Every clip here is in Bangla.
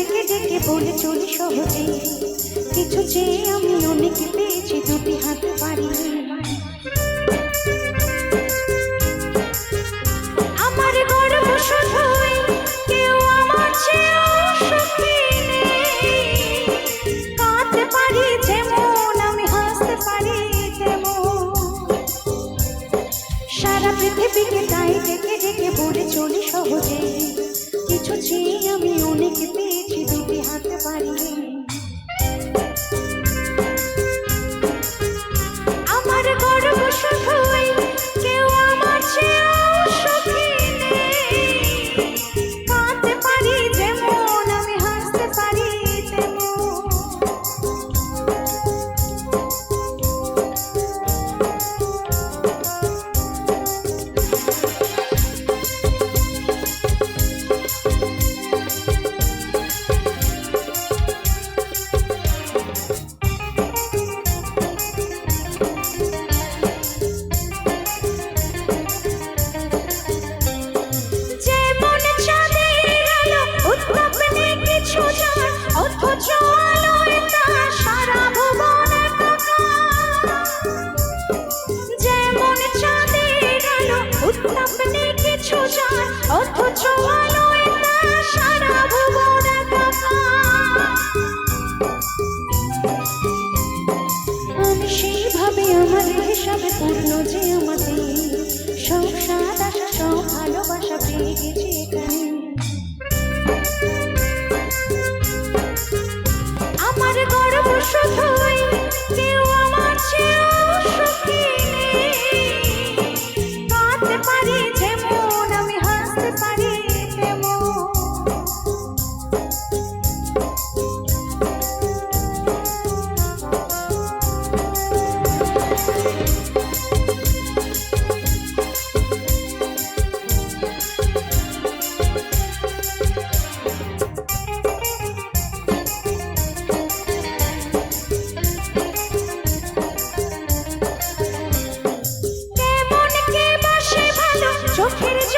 ডেকে ডেকে বলে চলি সহজে। কিছু চেয়ে আমি অনেক পেয়েছি, দুটি হাত পারি যেমন, আমি হাসতে পারি সারা পৃথিবীকে তাই ডেকে ডেকে বলে চলি সহজে। কিছু চেয়ে আমি অনেক পেয়েছি আমার পূর্ণ যে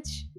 much.